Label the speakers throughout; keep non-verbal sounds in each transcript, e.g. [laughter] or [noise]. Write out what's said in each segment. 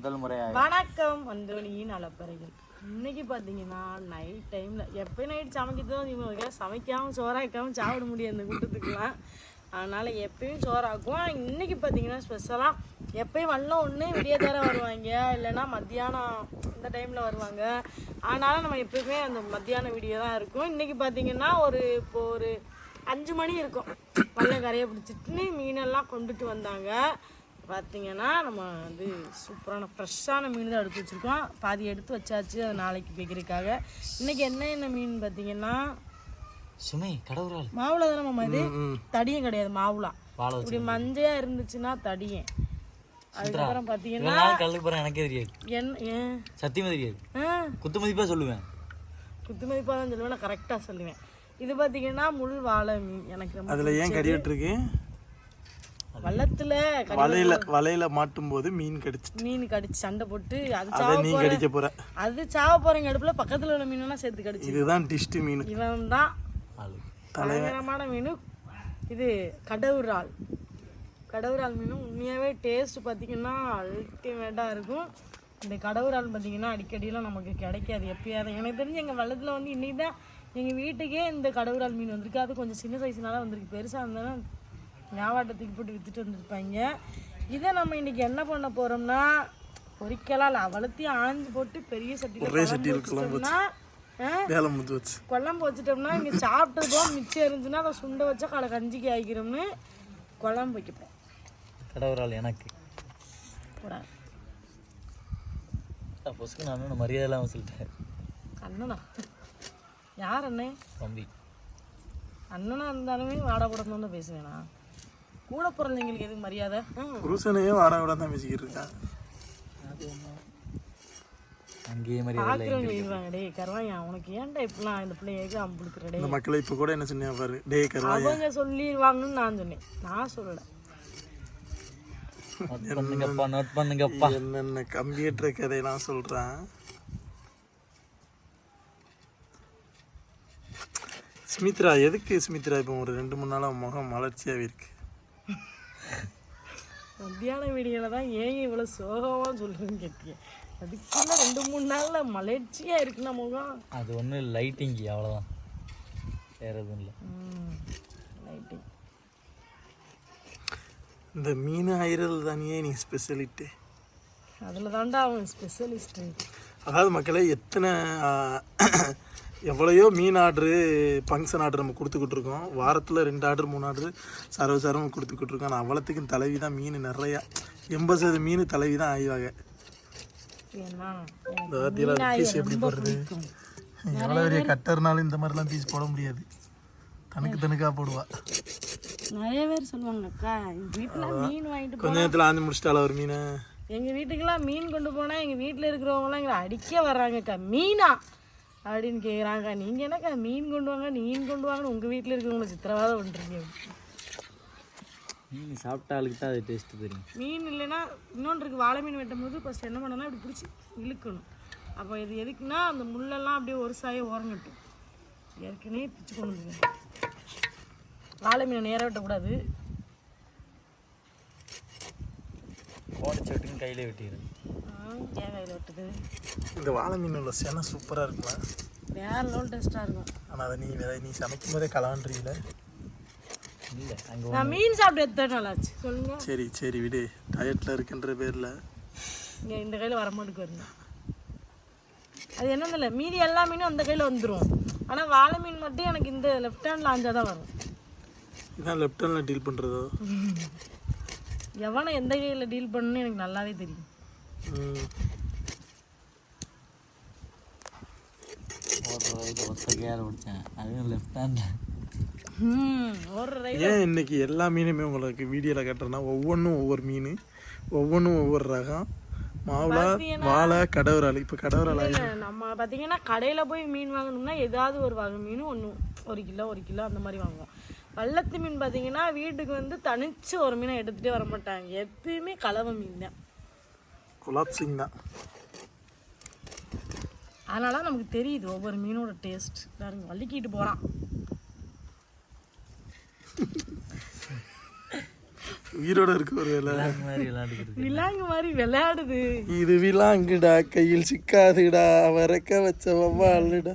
Speaker 1: முதல் முறையாக
Speaker 2: வணக்கம் வந்தோனியின் அளப்பறையில் இன்னைக்கு பார்த்தீங்கன்னா நைட் டைமில் எப்போ நைட் சமைக்கிறதும் இவங்களுக்கு சமைக்காமல் சோறாக்காமல் சாப்பிட முடியும் அந்த கூட்டத்துக்குலாம் அதனால் எப்பயும் சோறாக்குவோம் இன்னைக்கு பார்த்தீங்கன்னா ஸ்பெஷலாக எப்பயும் வரல ஒன்று விடிய தர வருவாங்க. இல்லைன்னா மத்தியானம் இந்த டைமில் வருவாங்க. அதனால் நம்ம எப்பயுமே அந்த மத்தியான வீடியோ தான் இருக்கும். இன்னைக்கு பார்த்தீங்கன்னா ஒரு இப்போ ஒரு அஞ்சு மணி இருக்கும். வல்ல கரையை பிடிச்சிட்டு மீனெல்லாம் கொண்டுட்டு வந்தாங்க. பார்த்தீங்கன்னா நம்ம வந்து சூப்பரான ஃப்ரெஷ்ஷான மீன் தான் எடுத்து வச்சுருக்கோம். பாதி எடுத்து வச்சாச்சு அது நாளைக்கு வைக்கிறதுக்காக. இன்னைக்கு என்ன என்ன மீன் பார்த்தீங்கன்னா
Speaker 1: சுமை கடவுரால்.
Speaker 2: மாவுளா தானே மாமா இது? தடியும் கிடையாது மாவுளா. இப்படி மஞ்சையா இருந்துச்சுன்னா தடியேன் அதுக்கப்புறம் பார்த்தீங்கன்னா
Speaker 1: கல்லுக்கு போகிறேன் எனக்கே தெரியாது.
Speaker 2: என் ஏன்
Speaker 1: சத்தியமாக தெரியாது. குத்து மதிப்பாக சொல்லுவேன்.
Speaker 2: குத்து மதிப்பாக தான் சொல்லுவேன் நான் கரெக்டாக சொல்லுவேன். இது பார்த்தீங்கன்னா முள் வாழை மீன். எனக்கு
Speaker 3: அதில் ஏன் கறி விட்டுருக்கு
Speaker 2: வள்ளத்துல
Speaker 3: வலையில வலையில மாட்டும் போது மீன் கடிச்சிட்டு.
Speaker 2: மீன் கடிச்சு சண்டை போட்டு அது சாவ
Speaker 3: நீ
Speaker 2: போற
Speaker 3: கடிக்க போற.
Speaker 2: அது சாவ போறங்க அடுப்புல பக்கத்துல உள்ள மீனெல்லாம் சேர்த்து கடிச்சு
Speaker 3: இதுதான் டிஸ்ட் மீன்.
Speaker 2: இவன் தான்
Speaker 1: ஆளு
Speaker 2: பயங்கரமான மீன். இது கடவுரால் கடவுரால் மீன் உண்மையாகவே டேஸ்ட் பார்த்தீங்கன்னா அல்டிமேட்டாக இருக்கும். இந்த கடவுரால் பார்த்தீங்கன்னா அடிக்கடிலாம் நமக்கு கிடைக்காது எப்பயாவது. எனக்கு தெரிஞ்சு எங்கள் வள்ளத்தில் வந்து இன்றைக்கி தான் எங்கள் வீட்டுக்கே இந்த கடவுரால் மீன் வந்திருக்கு. அது கொஞ்சம் சின்ன சைஸ்னால வந்திருக்கு. பெருசாக இருந்தாலும் ஞாபகத்துக்கு போட்டு விற்றுட்டு வந்திருப்பாங்க. இதை நம்ம இன்னைக்கு என்ன பண்ண போகிறோம்னா பொரிக்கலாம் இல்லை வளர்த்தி ஆஞ்சு போட்டு பெரிய
Speaker 3: வச்சு.
Speaker 2: குழம்பு வச்சிட்டோம்னா இங்கே சாப்பிட்டதும் மிச்சம் இருந்துச்சுன்னா அதை சுண்டை வச்சா கடை கஞ்சிக்கு ஆகிக்கிறோம்னு குழம்பு வைக்கப்போம்.
Speaker 1: கடவுரால் எனக்கு. பொசுக்கு நான் மரியாதை இல்லாமல் சொல்லிட்டேன்.
Speaker 2: அண்ணனா? யார் அண்ணே?
Speaker 1: தம்பி.
Speaker 2: அண்ணனா இருந்தாலுமே வாடா கூடணும்னு தான் பேசுவேனா? கூட பிறந்தவங்களுக்கு எதுக்கு மரியாதை.
Speaker 3: புருஷனையே வாட விட தான் பேசிக்கிட்டு இருக்கான்
Speaker 1: அங்கேயே மரியாதை
Speaker 2: டேய் கருவாயா உனக்கு ஏன்டா இப்படிலாம்? இந்த பிள்ளைங்க அம்புடுக்குற டே
Speaker 3: இந்த மக்களை இப்போ கூட என்ன சொன்னியா பாரு? டே கருவா
Speaker 2: அவங்க சொல்லிடுவாங்கன்னு நான் சொன்னேன். நான் சொல்லலை.
Speaker 1: பண்ணுங்கப்பா நோட் பண்ணுங்கப்பா.
Speaker 3: என்னென்ன கம்ப்யூட்டர் கதையெல்லாம் சொல்றான்? ஸ்மித்ரா எதுக்கு ஸ்மித்ரா இப்போ ஒரு ரெண்டு மூணு நாளாக முகம் மலர்ச்சியாகவே இருக்கு?
Speaker 2: மத்தியான வீடியோவில் தான் ஏன் இவ்வளோ சோகமாக சொல்கிறேன்னு கேட்டீங்க அதுக்குள்ள ரெண்டு மூணு நாளில் மலர்ச்சியாக இருக்குண்ணா முகம்.
Speaker 1: அது ஒன்றும் லைட்டிங்கி அவ்வளோதான் வேற எதுவும் இல்லை.
Speaker 2: லைட்டிங்
Speaker 3: இந்த மீன் ஆயிரல் தானியே நீ ஸ்பெஷலிட்டு
Speaker 2: அதில் தாண்டா அவன் ஸ்பெஷலிஸ்ட்டு
Speaker 3: அதாவது மக்களே எத்தனை எவ்வளையோ மீன் ஆர்டரு ஃபங்க்ஷன் ஆர்டர் நம்ம கொடுத்துக்கிட்டு இருக்கோம். வாரத்தில் ரெண்டு ஆர்டர் மூணு ஆர்டர் சர்வசாரம் கொடுத்துக்கிட்டு இருக்கோம். ஆனால் அவ்வளோத்துக்கும் தலைவி தான் மீன் நிறையா எண்பது சதவீதம் மீன் தலைவி தான் வாத்தியில் பீஸ் எப்படி போடுறது? எவ்வளோ பெரிய கட்டர்னாலும் இந்த மாதிரிலாம் பீஸ் போட முடியாது. தனக்கு தனக்காக போடுவா.
Speaker 2: நிறைய பேர் சொல்லுவாங்க அக்கா எங்கள் வீட்டில் மீன் வாங்கிட்டு
Speaker 3: கொஞ்ச நேரத்தில் ஆஞ்சு முடிச்சிட்டால ஒரு மீனை?
Speaker 2: எங்கள் வீட்டுக்கெல்லாம் மீன் கொண்டு போனால் எங்கள் வீட்டில் இருக்கிறவங்களாம் எங்களை அடிக்க வர்றாங்கக்கா. மீனா. அப்படின்னு கேட்குறாங்க நீங்கள் என்னக்கா மீன் கொண்டு வாங்க மீன் கொண்டு வாங்கன்னு உங்கள் வீட்டில் இருக்கிறவங்கள சித்திரவாதம் பண்ணுறீங்க
Speaker 1: மீன் சாப்பிட்ட ஆளுக்கு தான் அது டேஸ்ட் தெரியும்.
Speaker 2: மீன் இல்லைன்னா இன்னொன்று இருக்குது வாழை மீன் வெட்டும் போது ஃபஸ்ட் என்ன பண்ணணும்னா இப்படி பிடிச்சி இழுக்கணும். அப்போ இது எதுக்குன்னா அந்த முள்ளெல்லாம் அப்படியே ஒரு சாய ஓரங்கட்டும். ஏற்கனவே பிச்சு கொண்டு வாழை மீனை நேராக வெட்டக்கூடாது.
Speaker 1: கோடை சட்டுன்னு கையிலே வெட்டிடுது
Speaker 2: ஆ, ஏன் கையில் வெட்டுது?
Speaker 3: இந்த வாழை மீன் உள்ள சென சூப்பராக இருக்குமா?
Speaker 2: வேற லெவல் டேஸ்ட்டாக இருக்கும்.
Speaker 3: ஆனால் அதை நீ வேற நீ சமைக்கும் போதே கலான்றீங்களே
Speaker 1: இல்லை அங்கே
Speaker 2: நான் மீன் சாப்பிட்டு எத்தனை நாள் ஆச்சு? சொல்லுங்க.
Speaker 3: சரி சரி விடு. டயட்டில் இருக்குன்ற பேரில்.
Speaker 2: இங்கே இந்த கையில் வர மாட்டுக்கு வருங்க அது என்னன்னு இல்லை மீதி எல்லா மீனும் அந்த கையில் வந்துடும் ஆனால் வாழை மீன் மட்டும் எனக்கு இந்த லெஃப்ட் ஹேண்டில் ஆஞ்சால் தான் வரும்.
Speaker 3: இதான் லெஃப்ட் ஹேண்டில் டீல் பண்ணுறதோ
Speaker 2: எவனை எந்த கையில் டீல் பண்ணணும்னு எனக்கு நல்லாவே தெரியும்.
Speaker 3: ஏன் இன்னைக்கு எல்லா மீனுமே உங்களுக்கு வீடியோவில் கட்டுறேன்னா ஒவ்வொன்றும் ஒவ்வொரு மீன் ஒவ்வொன்றும் ஒவ்வொரு ரகம். மாவுளா வாழை கடவுரால் இப்போ கடவுரால்
Speaker 2: நம்ம பார்த்தீங்கன்னா கடையில் போய் மீன் வாங்கணும்னா ஏதாவது ஒரு வகை மீன் ஒன்று ஒரு கிலோ ஒரு கிலோ அந்த மாதிரி வாங்குவோம். வள்ளத்து மீன் பார்த்தீங்கன்னா வீட்டுக்கு வந்து தனிச்சு ஒரு மீனை எடுத்துகிட்டே வர மாட்டாங்க. எப்பயுமே கலவை மீன் தான்.
Speaker 3: குலாப்சிங் தான்
Speaker 2: அதனால நமக்கு தெரியுது ஒவ்வொரு மீனோட டேஸ்ட் பாருங்க வலிக்கிட்டு போகிறான்
Speaker 3: உயிரோட இருக்கு ஒரு
Speaker 2: விலாங்கு மாதிரி விளையாடுது.
Speaker 3: இது விலாங்குடா கையில் சிக்காதுடா. வரக்க வச்ச வவ்வாளுடா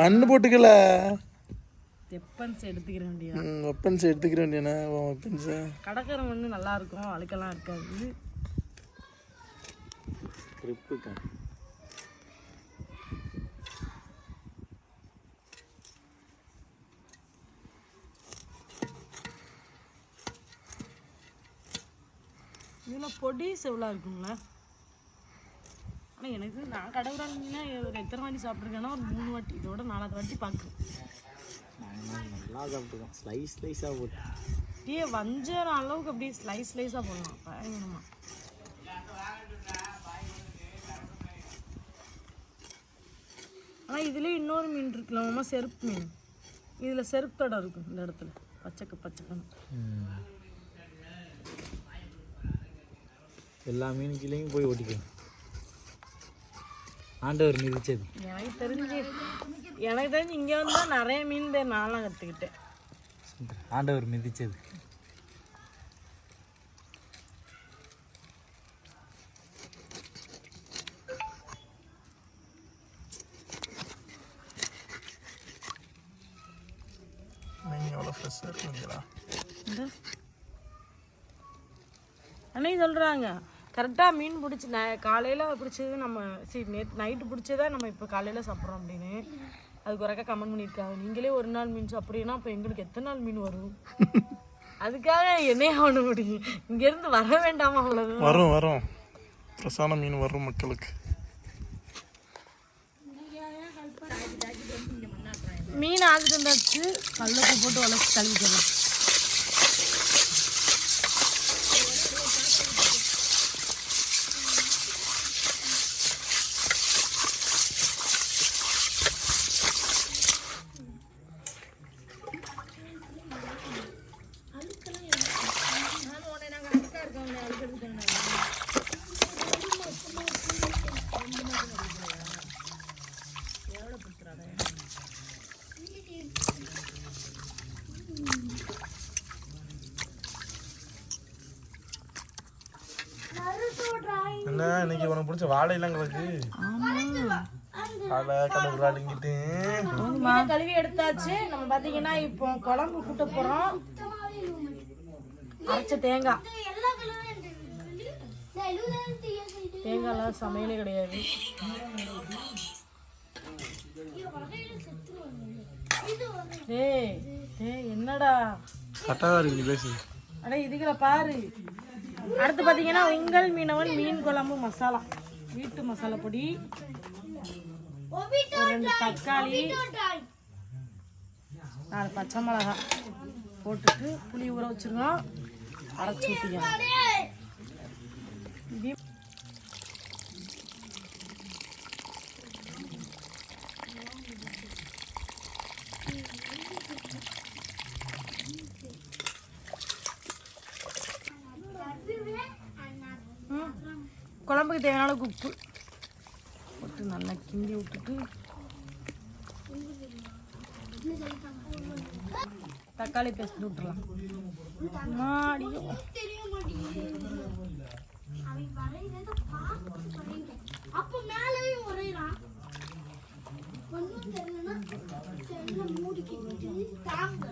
Speaker 3: மண்ணு போட்டுக்கல.
Speaker 2: வெப்பன்ஸ் எடுத்துக்கிற வேண்டியது
Speaker 3: வெப்பன்ஸ் எடுத்துக்கிற வேண்டியனா வெப்பன்ஸை
Speaker 2: கடற்கரை மண்ணு நல்லா இருக்கும் அழுக்கெல்லாம் இருக்காது.
Speaker 1: ட்ரிப்புக்கா
Speaker 2: இதில் பொடி செவ்வளோ இருக்குங்களா ஆனால் எனக்கு நான் ஒரு எத்தனை வாட்டி சாப்பிட்ருக்கேன்னா ஒரு மூணு வாட்டி இதோட நாலாவது வாட்டி பார்க்குறேன்.
Speaker 1: நல்லா சாப்பிட்டுருக்கோம் ஸ்லைஸ் ஸ்லைஸாக போட்டு.
Speaker 2: அப்படியே வஞ்சர அளவுக்கு அப்படியே ஸ்லைஸ் ஸ்லைஸாக போடலாம். பயங்கரமா. ஆனால் இதுலேயே இன்னொரு மீன் இருக்குல்லம்மா செருப்பு மீன். இதில் செருப்பு தடம் இருக்கும் இந்த இடத்துல. பச்சைக்கு பச்சைக்கணும்.
Speaker 1: எல்லா மீன் கீழேயும் போய் ஓட்டிக்கும் ஆண்டவர் மிதிச்சது
Speaker 2: எனக்கு தெரிஞ்சு எனக்கு தெரிஞ்சு இங்கே வந்தால் நிறைய மீன் பேர் நான்லாம் கற்றுக்கிட்டேன்
Speaker 1: ஆண்டவர் மிதிச்சது
Speaker 3: நீங்கள் எவ்வளோ ஃப்ரெஷ்ஷாக இருக்குங்களா?
Speaker 2: அன்னைக்கு சொல்கிறாங்க கரெக்டாக மீன் பிடிச்சி ந காலையில் பிடிச்சது நம்ம சரி நேற்று நைட்டு பிடிச்சதா நம்ம இப்போ காலையில் சாப்பிட்றோம் அப்படின்னு. அதுக்கு ஒருக்கா கமெண்ட் பண்ணியிருக்காங்க. நீங்களே ஒரு நாள் மீன் சாப்பிட்றீங்கன்னா அப்போ எங்களுக்கு எத்தனை நாள் மீன் வரும்? அதுக்காக என்னைய ஆகணும் முடியும் இங்கேருந்து வர வேண்டாமா அவ்வளவு?
Speaker 3: வரும் வரும். ஃப்ரெஷ்ஷான மீன் வரும் மக்களுக்கு.
Speaker 2: மீன் ஆகிட்டு வந்தாச்சு கல்லுக்கு போட்டு வளர்ச்சி கழுவிக்கலாம்
Speaker 3: என்ன இன்னைக்கு உனக்கு பிடிச்ச வாழையெல்லாம் கிடக்கு. வாழை
Speaker 2: கழுவி எடுத்தாச்சு. நம்ம பார்த்தீங்கன்னா இப்போ குழம்பு கூட்ட போகிறோம் அரைச்ச தேங்காய் தேங்காய்லாம் சமையலே கிடையாது. ஏய் ஏய் என்னடா?
Speaker 3: தான் இருக்கு பேசு.
Speaker 2: அட இதுகளை பாரு. அடுத்து பார்த்தீங்கன்னா உங்கள் மீனவன் மீன் குழம்பு மசாலா. வீட்டு மசாலா பொடி ஒரு ரெண்டு தக்காளி நாலு பச்சை மிளகாய் போட்டுட்டு புளி ஊற வச்சிருக்கோம் அரைச்சி ஊற்றிக்கலாம் அளவுக்கு உப்பு. போட்டு நல்லா கிண்டி விட்டுட்டு தக்காளி பேஸ்ட் விட்டுலாம் மாடியும்
Speaker 4: அப்ப மேலவே வரையறான் மூடிக்கிட்டு தாங்க.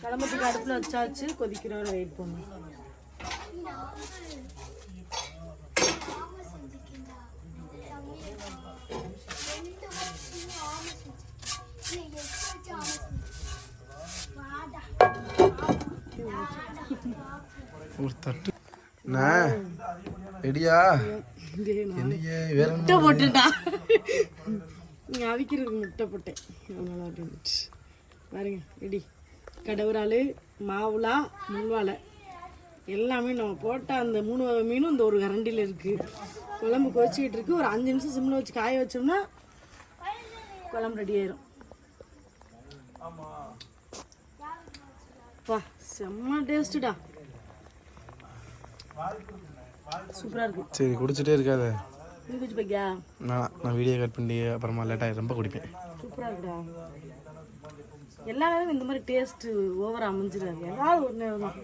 Speaker 2: குழம்புக்கு அடுப்பில் வச்சாச்சு கொதிக்கிற வரை வெயிட் பண்ணும்
Speaker 3: ஒரு தட்டு. ரெடியா?
Speaker 2: முட்டை போட்டுட்டா. அவிக்கிறதுக்கு முட்டை போட்டேன். அதனால அப்படி பாருங்க ரெடி. கடவுரால் மாவுலா முள்வாலை. எல்லாமே நம்ம போட்ட அந்த மூணு வகை மீனும் இந்த ஒரு கரண்டியில் இருக்குது குழம்பு கொதிச்சிக்கிட்டு இருக்கு. ஒரு அஞ்சு நிமிஷம் சிம்மில் வச்சு காய வச்சோம்னா குழம்பு ரெடி ஆயிரும். அப்பா செம்ம டேஸ்ட்டுடா சூப்பராக இருக்கும்
Speaker 3: சரி குடிச்சிட்டே இருக்காத.
Speaker 2: நீ பைக்கியா
Speaker 3: நான் நான் வீடியோ கட் பண்ணி அப்புறமா லேட்டாக ரொம்ப குடிப்பேன்.
Speaker 2: சூப்பராக இருக்குடா. எல்லா நேரமும் இந்த மாதிரி டேஸ்ட்டு ஓவராக அமைஞ்சிடாது. ஏதாவது ஒரு நேரம்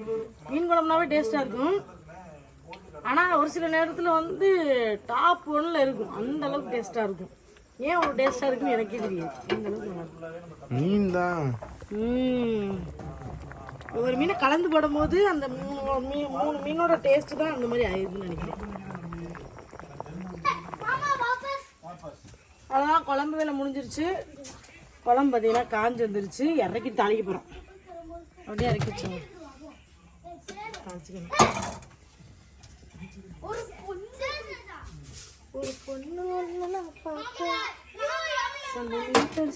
Speaker 2: மீன் குழம்புனாவே டேஸ்ட்டாக இருக்கும். ஆனால் ஒரு சில நேரத்தில் வந்து டாப் ஒன்றில் இருக்கும். அந்த அளவுக்கு டேஸ்ட்டாக இருக்கும். ஏன் அவ்வளோ டேஸ்ட்டாக இருக்குன்னு எனக்கே தெரியாது. அந்த அளவுக்கு நல்லா
Speaker 3: மீன் தான்.
Speaker 2: ஒவ்வொரு மீனை கலந்து போடும்போது அந்த மூணு மீன் மூணு மீனோட டேஸ்ட் தான் அந்த மாதிரி ஆயிடுதுன்னு நினைக்கிறேன். அதான் குழம்பு வேலை முடிஞ்சிருச்சு. குழம்பு பார்த்தீங்கன்னா காஞ்சி வந்துருச்சு. இறக்கி தாளிக்க போகிறோம் அப்படியே இறக்கி வச்சோம் தாளிச்சுக்கணும்.
Speaker 4: ஒரு பொண்ணு.
Speaker 2: ஒன்று பார்க்க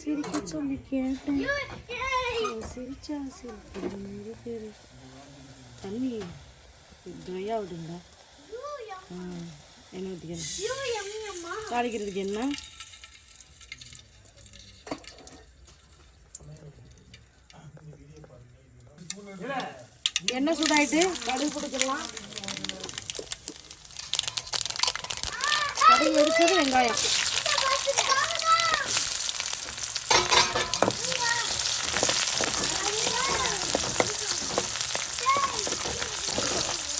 Speaker 2: சிரிக்க சொல்லி கேட்டேன். சிரிச்சா சிரிப்பு. பேரு தண்ணி ட்ரையாக விடுங்களா என்ன ஊற்றிக்கணும் தாளிக்கிறதுக்கு என்ன? எண்ணெய் சூடாயிட்டு? கடுகு கொடுத்துடலாம் கடுகு வெடிச்சது வெங்காயம்.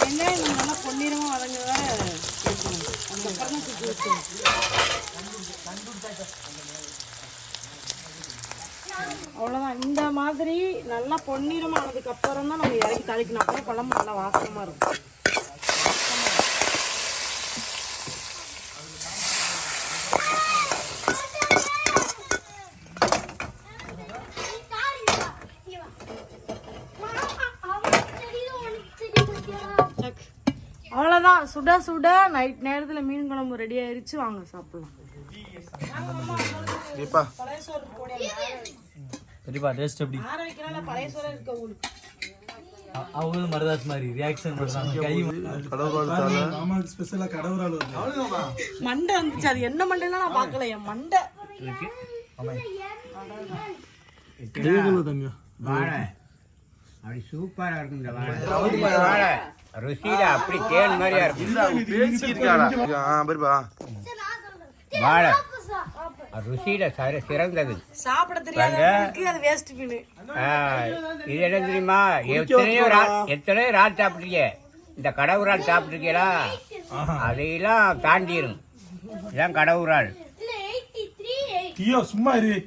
Speaker 2: வெங்காயம் நம்ம நல்லா பொன்னிறமாக வதங்குறத சேர்க்கணும் அந்த அப்புறம் சுற்றி வச்சுக்கணும். அவ்வளோதான் இந்த மாதிரி நல்லா பொன்னிறமாக ஆனதுக்கு அப்புறம் தான் நம்ம இறக்கி தாளிக்கணும். அப்புறம் குழம்பு நல்லா வாசமாக இருக்கும். சக். அவ்வளோதான் சுட சுட நைட் நேரத்தில் மீன் குழம்பு ரெடி ஆயிருச்சு. வாங்க சாப்பிடலாம்.
Speaker 1: சரிப்பா டேஸ்ட் எப்படி?
Speaker 2: இருக்க
Speaker 1: அவங்களும் மருதாஸ் மாதிரி ரியாக்ஷன் பண்றாங்க கை
Speaker 3: மாமாவுக்கு ஸ்பெஷலாக கடவுரால்
Speaker 2: மண்டை வந்துச்சு. அது என்ன மண்டைலாம் நான் பார்க்கல என் மண்டை.
Speaker 3: தம்பியா
Speaker 5: வாழை. அப்படி சூப்பரா இருக்கும் இந்த வாழை. ருசியில அப்படி தேன் மாதிரியா இருக்கும். வாழை. ருசியில சர சிறந்தது.
Speaker 2: சாப்பிட
Speaker 5: ஆ, இது என்ன தெரியுமா? எத்தனையோ ரா எத்தனையோ ரால் சாப்பிட்ருக்கீங்க இந்த கடவுரால் சாப்பிட்ருக்கீங்களா அதையெல்லாம் தாண்டிடும் இதான் கடவுரால்.
Speaker 3: ஐயோ சும்மா இரு.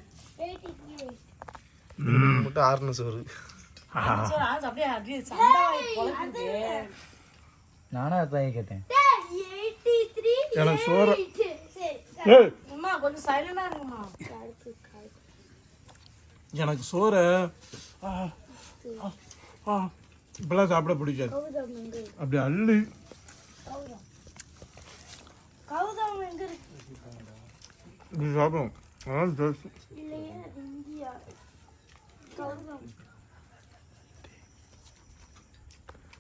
Speaker 3: மட்டும் ஆறுனு சோறு.
Speaker 2: சோறு
Speaker 1: நானும் அதான் கேட்டேன்.
Speaker 3: எனக்கு சோறு. ஏய்.
Speaker 2: அம்மா கொஞ்சம் சைலண்டா இருக்குமா
Speaker 3: எனக்கு சோறை. ஆ, ஆ, ஆ, இப்பெல்லாம் சாப்பிட பிடிக்காது. அப்படி அள்ளு.
Speaker 4: கௌதம் எங்க இருக்கு?
Speaker 3: இப்படி சாப்பிடும். அதான்
Speaker 4: கௌதம்.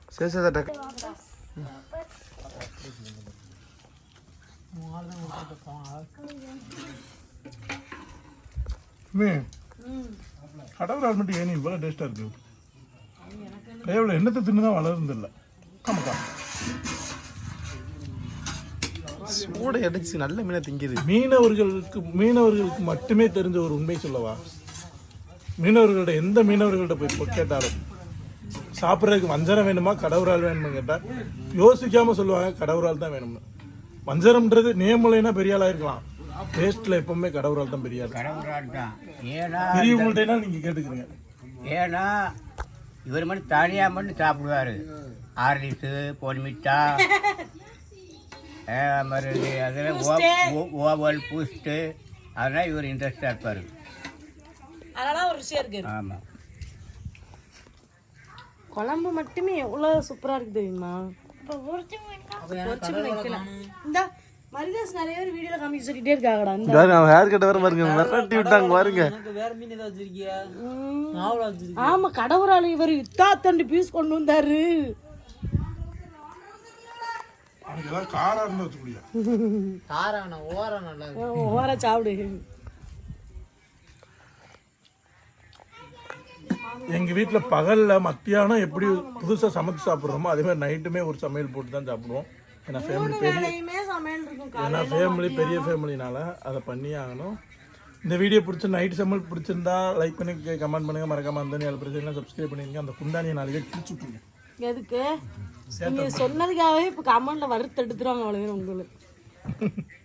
Speaker 3: சரி சரி டக்கு கடவுள் மட்டும் ஏன் இவ்வளோ டேஸ்ட்டாக இருக்கு? கையோட எண்ணத்தை தின்னு தான் வளர்ந்ததில்ல ஆமாக்கா
Speaker 6: சூட அடிச்சு நல்ல மீனை திங்குது.
Speaker 3: மீனவர்களுக்கு மீனவர்களுக்கு மட்டுமே தெரிஞ்ச ஒரு உண்மை சொல்லவா? மீனவர்கள்ட்ட எந்த மீனவர்கள்ட்ட போய் கேட்டாலும் சாப்பிட்றதுக்கு வஞ்சரம் வேணுமா கடவுரால் வேணுமா கேட்டால் யோசிக்காம சொல்லுவாங்க கடவுரால் தான் வேணும்னு. வஞ்சரம்ன்றது நேமுலைனா பெரிய ஆளா இருக்கலாம். டேஸ்ட்ல எப்பவுமே கடவுரால் தான் பெரிய ஆள்.
Speaker 5: கடவுரால் தான் ஏன்னா
Speaker 3: பெரியவங்கள்ட்ட கேட்டுக்கிறீங்க.
Speaker 5: ஏன்னா இவர் மட்டும் தனியாக மட்டும் சாப்பிடுவாரு. ஆர்லிஸு பொன்மிட்டா மறுபடி அதில் ஓவல் பூஸ்ட்டு. அதெல்லாம் இவர் இன்ட்ரெஸ்டாக இருப்பார்.
Speaker 2: அதனால ஒரு ருசியா இருக்கு.
Speaker 5: ஆமாம்
Speaker 2: குழம்பு மட்டுமே எவ்வளோ சூப்பரா இருக்கு தெரியுமா? வைக்கலாம். இந்தா மரிதாஸ் நிறைய பேர் வீடியோல காமிக்க சொல்லிட்டே இருக்காங்கடா. இந்த.
Speaker 6: அவன் ஹேர் கட்ட வர பாருங்க மிரட்டி விட்டாங்க பாருங்க.
Speaker 1: வேற மீன் ஏதாவது வச்சிருக்கியா? நாவலா வச்சிருக்கியா?
Speaker 2: ஆமா கடவுரால் இவர் இத்தா தண்டு பீஸ் கொண்டு வந்தாரு.
Speaker 3: அவனுக்கு ஏதாவது காரா இருந்தா வச்சு முடியும்
Speaker 1: காரான ஓரம் நல்லா
Speaker 2: ஓர சாப்பிடு.
Speaker 3: எங்கள் வீட்டில் பகலில் மத்தியானம் எப்படி புதுசாக சமைச்சு சாப்பிட்றோமோ அதே மாதிரி நைட்டுமே ஒரு சமையல் போட்டு தான் சாப்பிடுவோம். ஏன்னா ஃபேமிலி பெரிய ஏன்னா ஃபேமிலி பெரிய ஃபேமிலினால அதை பண்ணியே ஆகணும். இந்த வீடியோ பிடிச்சி நைட் சமையல் பிடிச்சிருந்தா லைக் பண்ணி கமெண்ட் பண்ணுங்க. மறக்காம அந்த ஏழு பிரச்சனை சப்ஸ்கிரைப் பண்ணிருங்க. அந்த குண்டானியை நாளைக்கே கிழிச்சு விட்ருங்க
Speaker 2: எதுக்கு? நீங்க சொன்னதுக்காகவே இப்போ கமெண்ட்ல வறுத்து எடுத்துருவாங்க அவ்வளோ உங்களுக்கு. [laughs]